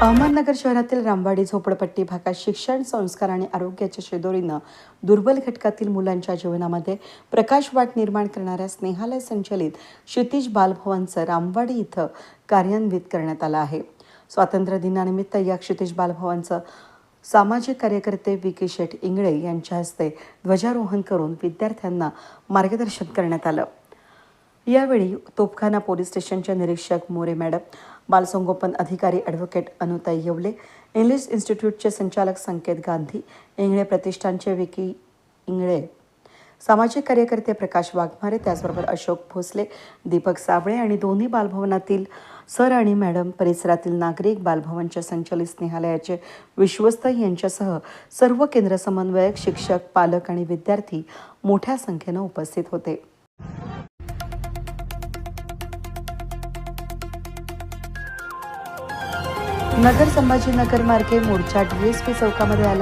अहमदनगर शहरातील रामवाडी झोपडपट्टी भागात शिक्षण संस्कार आणि आरोग्याच्या शेदोरीनं दुर्बल घटकातील मुलांच्या जीवनामध्ये प्रकाश वाट निर्माण करणाऱ्या स्नेहालय संचलित क्षितिज बालभवनचं रामवाडी इथं कार्यान्वित करण्यात आलं आहे. स्वातंत्र्य दिनानिमित्त या क्षितिज बालभवनचं सामाजिक कार्यकर्ते विकी के शेठ इंगळे यांच्या हस्ते ध्वजारोहण करून विद्यार्थ्यांना मार्गदर्शन करण्यात आलं. यावेळी तोपखाना पोलीस स्टेशनचे निरीक्षक मोरे मॅडम बालसंगोपन अधिकारी ॲडव्होकेट अनुताई येवले इंग्लिश इन्स्टिट्यूटचे संचालक संकेत गांधी इंगळे प्रतिष्ठानचे विकी इंगळे सामाजिक कार्यकर्ते प्रकाश वाघमारे त्याचबरोबर अशोक भोसले दीपक साबळे आणि दोन्ही बालभवनातील सर आणि मॅडम परिसरातील नागरिक बालभवनच्या संचलित स्नेहालयाचे विश्वस्त यांच्यासह सर्व केंद्र समन्वयक शिक्षक पालक आणि विद्यार्थी मोठ्या संख्येनं उपस्थित होते. नगर संभाजीनगर मार्गे मोर्चा डीएसपी चौकामध्ये आला.